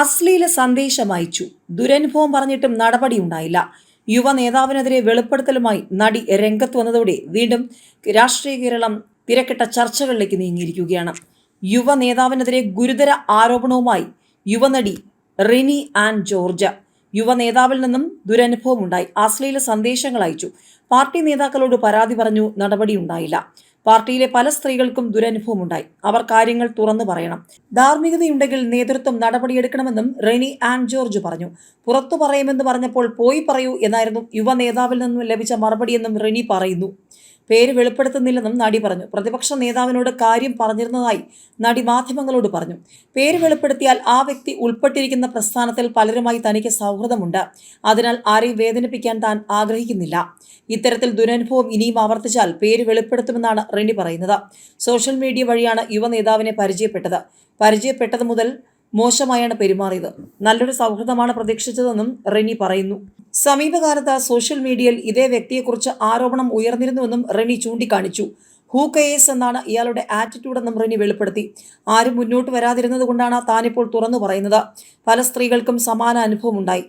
അശ്ലീല സന്ദേശം അയച്ചു. ദുരനുഭവം പറഞ്ഞിട്ടും നടപടിയുണ്ടായില്ല. യുവ നേതാവിനെതിരെ വെളിപ്പെടുത്തലുമായി നടി രംഗത്ത് വന്നതോടെ വീണ്ടും രാഷ്ട്രീയ കേരളം തിരക്കിട്ട ചർച്ചകളിലേക്ക് നീങ്ങിയിരിക്കുകയാണ്. യുവ നേതാവിനെതിരെ ഗുരുതര ആരോപണവുമായി യുവനടി റിനി ആൻഡ് ജോർജ്. യുവ നേതാവിൽ നിന്നും ദുരനുഭവമുണ്ടായി. അശ്ലീല സന്ദേശങ്ങൾ അയച്ചു. പാർട്ടി നേതാക്കളോട് പരാതി പറഞ്ഞു നടപടിയുണ്ടായില്ല. പാർട്ടിയിലെ പല സ്ത്രീകൾക്കും ദുരനുഭവമുണ്ടായി. അവർ കാര്യങ്ങൾ തുറന്നു പറയണം. ധാർമ്മികതയുണ്ടെങ്കിൽ നേതൃത്വം നടപടിയെടുക്കണമെന്നും റെനി ആൻഡ് ജോർജ് പറഞ്ഞു. പുറത്തു പറയുമെന്ന് പറഞ്ഞപ്പോൾ പോയി പറയൂ എന്നായിരുന്നു യുവ നേതാവിൽ നിന്നും ലഭിച്ച മറുപടിയെന്നും റെനി പറയുന്നു. പേര് വെളിപ്പെടുത്തുന്നില്ലെന്നും നടി പറഞ്ഞു. പ്രതിപക്ഷ നേതാവിനോട് കാര്യം പറഞ്ഞിരുന്നതായി നടി മാധ്യമങ്ങളോട് പറഞ്ഞു. പേര് വെളിപ്പെടുത്തിയാൽ ആ വ്യക്തി ഉൾപ്പെട്ടിരിക്കുന്ന പ്രസ്ഥാനത്തിൽ പലരുമായി തനിക്ക് സൗഹൃദമുണ്ട്. അതിനാൽ ആരെയും വേദനിപ്പിക്കാൻ താൻ ആഗ്രഹിക്കുന്നില്ല. ഇത്തരത്തിൽ ദുരനുഭവം ഇനിയും ആവർത്തിച്ചാൽ പേര് വെളിപ്പെടുത്തുമെന്നാണ് റെനി പറയുന്നത്. സോഷ്യൽ മീഡിയ വഴിയാണ് യുവ നേതാവിനെ പരിചയപ്പെട്ടത്. പരിചയപ്പെട്ടത് മുതൽ മോശമായാണ് പെരുമാറിയത്. നല്ലൊരു സൗഹൃദമാണ് പ്രതീക്ഷിച്ചതെന്നും റെനി പറയുന്നു. സമീപകാലത്ത് സോഷ്യൽ മീഡിയയിൽ ഇതേ വ്യക്തിയെക്കുറിച്ച് ആരോപണം ഉയർന്നിരുന്നുവെന്നും റെനി ചൂണ്ടിക്കാണിച്ചു. ഹൂ കെയേസ് എന്നാണ് ഇയാളുടെ ആറ്റിറ്റ്യൂഡെന്നും റെനി വെളിപ്പെടുത്തി. ആരും മുന്നോട്ട് വരാതിരുന്നത് കൊണ്ടാണ് താനിപ്പോൾ തുറന്നു പറയുന്നത്. പല സ്ത്രീകൾക്കും സമാന അനുഭവമുണ്ടായി.